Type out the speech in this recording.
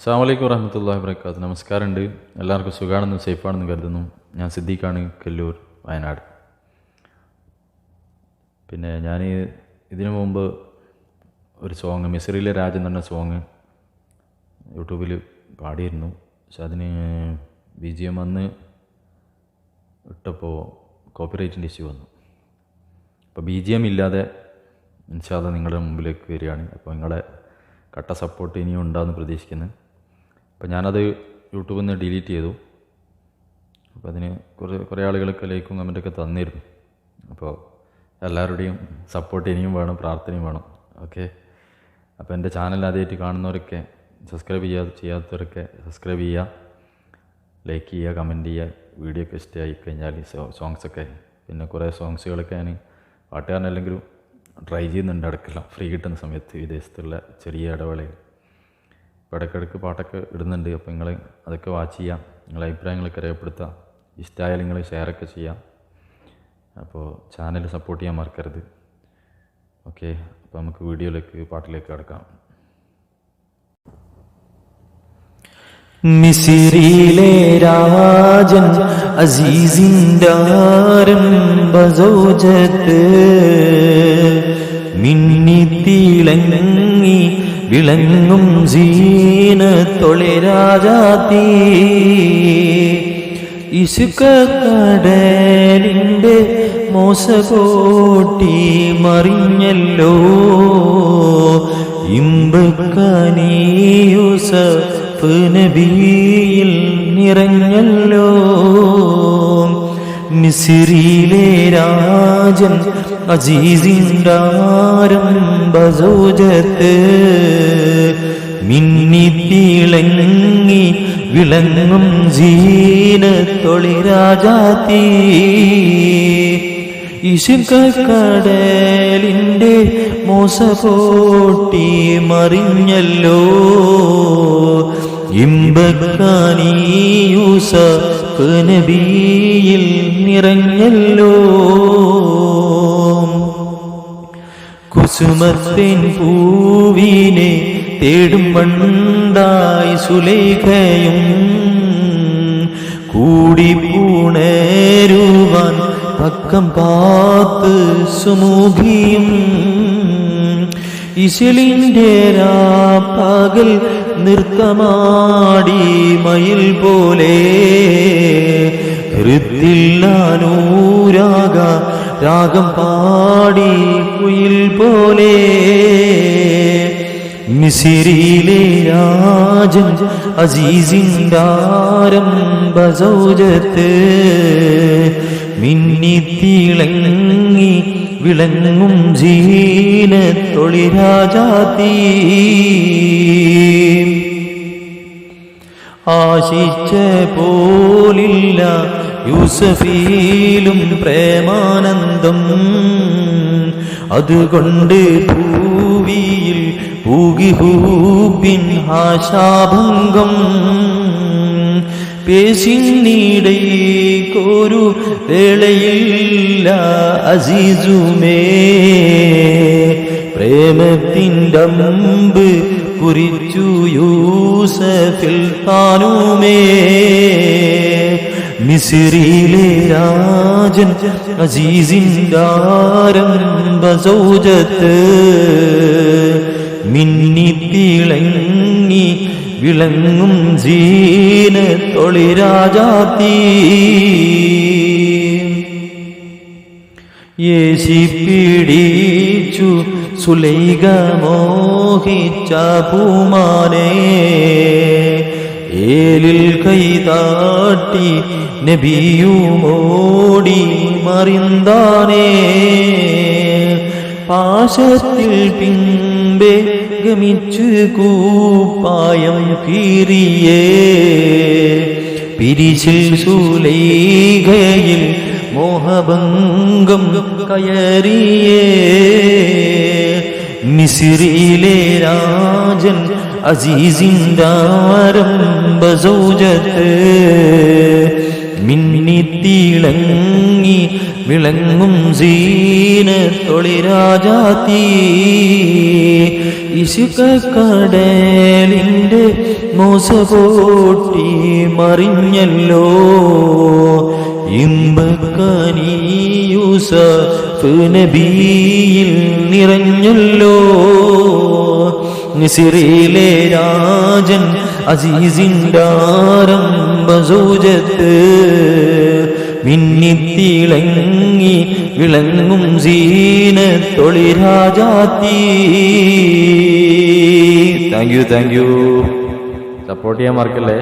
അസ്സാമലൈക്കും വറഹമത്തല്ലാ വാബർക്കാത്ത് നമസ്കാരമുണ്ട്. എല്ലാവർക്കും സുഖമാണെന്നും സേഫാണെന്നും കരുതുന്നു. ഞാൻ സിദ്ദീഖാണ് കല്ലൂർ വയനാട്. പിന്നെ ഞാൻ ഇതിനു മുമ്പ് ഒരു സോങ് മിസറിലെ രാജൻ എന്ന സോങ് യൂട്യൂബിൽ പാടിയിരുന്നു. പക്ഷെ അതിന് ബി ജി എം വന്ന് ഇട്ടപ്പോൾ കോപ്പിറൈറ്റിന്റെ ഇഷ്യൂ വന്നു. അപ്പോൾ ബി ജി എം ഇല്ലാതെ നിങ്ങളുടെ മുമ്പിലേക്ക് വരികയാണ്. അപ്പോൾ നിങ്ങളെ കട്ട സപ്പോർട്ട് ഇനിയും ഉണ്ടാകുമെന്ന് പ്രതീക്ഷിക്കുന്നു. അപ്പോൾ ഞാനത് യൂട്യൂബിൽ നിന്ന് ഡിലീറ്റ് ചെയ്തു. അപ്പോൾ അതിന് കുറേ കുറേ ആളുകളൊക്കെ ലൈക്കും കമന്റൊക്കെ തന്നിരുന്നു. അപ്പോൾ എല്ലാവരുടെയും സപ്പോർട്ട് ഇനിയും വേണം പ്രാർത്ഥനയും വേണം. ഓക്കെ? അപ്പോൾ എന്റെ ചാനൽ ആദ്യമായിട്ട് കാണുന്നവരൊക്കെ സബ്സ്ക്രൈബ് ചെയ്യാ ചെയ്യാത്തവരൊക്കെ സബ്സ്ക്രൈബ് ചെയ്യുക ലൈക്ക് ചെയ്യുക കമന്റ് ചെയ്യുക വീഡിയോ ഒക്കെ ഇഷ്ടമായി കഴിഞ്ഞാൽ സോങ്സൊക്കെ പിന്നെ കുറേ സോങ്സുകളൊക്കെ ഞാൻ പാട്ടുകാരനല്ലെങ്കിലും ട്രൈ ചെയ്യുന്നുണ്ട് ഇടയ്ക്കെല്ലാം ഫ്രീ കിട്ടുന്ന സമയത്ത് വിദേശത്തുള്ള ചെറിയ ഇടവേളയിൽ. അപ്പോൾ ഇടയ്ക്കിടയ്ക്ക് പാട്ടൊക്കെ ഇടുന്നുണ്ട്. അപ്പോൾ നിങ്ങൾ അതൊക്കെ വാച്ച് ചെയ്യാം. നിങ്ങളെ അഭിപ്രായങ്ങളൊക്കെ രേഖപ്പെടുത്താം ഇഷ്ടമായാലും നിങ്ങൾ ഷെയറൊക്കെ ചെയ്യാം. അപ്പോൾ ചാനൽ സപ്പോർട്ട് ചെയ്യാൻ മറക്കരുത്. ഓക്കെ അപ്പോൾ നമുക്ക് വീഡിയോയിലേക്ക് പാട്ടിലേക്ക് കിടക്കാം. മിസിരിയിലെ രാജൻ അസീസിന്റെ മിന്നിത്തിളങ്ങി വിളങ്ങും ജീന രാജാത്തീ ഇസുക മോശകോട്ടി മറിഞ്ഞല്ലോ. ഇമ്പക്കനീയുസ നബിയിൽ നിറഞ്ഞല്ലോ. മിസിറിയിലെ രാജൻ അജീസിൻഡാരംഭസൗജത്ത് മിന്നിത്തിളങ്ങി വിളങ്ങും ജീന തൊളി ഇശുക കടലിന്റെ മോസപോട്ടി മറിഞ്ഞല്ലോ. ഇമ്പക്കാനീയൂസ നബിയിൽ നിറഞ്ഞല്ലോ. കുസുമത്തിൻ പൂവിനെ തേടും മണ്ടായി സുലേഖയും കൂടി പൂണേരുവാൻ പക്കം പാത്ത് സുമുഖിയും. ഇശലിന്റെ പകൽ നൃത്തമാടി മയിൽ പോലെ. ഹൃത്തില്ലാനൂരാഗ രാഗം പാടി കുയിൽ പോലെ. മിസിരിയിലെ രാജൻ അസീസിൻഡാരംഭസൗജത്ത് മിന്നിത്തിളങ്ങി വിളങ്ങും ജീന തൊളിരാജാതീ. ആശിച്ച പോലില്ല യൂസഫീലും പ്രേമാനന്ദം. അതുകൊണ്ട് ഭൂവിയിൽ പൂകിഹൂപ്പിൻ ആശാഭംഗം. പേശിനീടയിൽക്കൊരു വേളയില്ല അസീസുമേ. പ്രേമത്തിന്റെ അമ്പ് കുറിച്ചു യൂസഫിൽ താനുമേ മിസിറിയിലെ രാജൻ അസീസിന്റെ ആരംഭസൗജത്ത് മിന്നിത്തിളങ്ങി വിളങ്ങും ജീന രാജാത്തീ യേശി പിടിച്ചു സുലൈക മോഹിച്ച പൂമാനെ ഏലിൽ കൈതാട്ടി നബിയുമോടി മറിന്താനേ. പാശത്തിൽ പിമ്പെ ഗമിച്ചു കൂപ്പായം കീറിയേ. പിരിശിൽ സുലൈകയിൽ മോഹഭംഗം കയറിയേ. മിസിറിയിലെ രാജൻ അസീസിൻഡാരംഭസൗജത്ത് മിന്നിത്തിളങ്ങി വിളങ്ങും സീനത്തൊളി തൊളിരാജാത്തി ഇശുക്കടലിന്റെ മോസപോട്ടി മറിഞ്ഞല്ലോ. ഇമ്പക്കനീയൂസ നബിയിൽ നിറഞ്ഞല്ലോ. നിസിറിയിലെ രാജൻ അസീസിന്റെ സൗജത്ത് മിന്നിത്തിളങ്ങി വിളങ്ങും സീന രാജാത്തി thank you thank you support ചെയ്യാൻ മറക്കല്ലേ?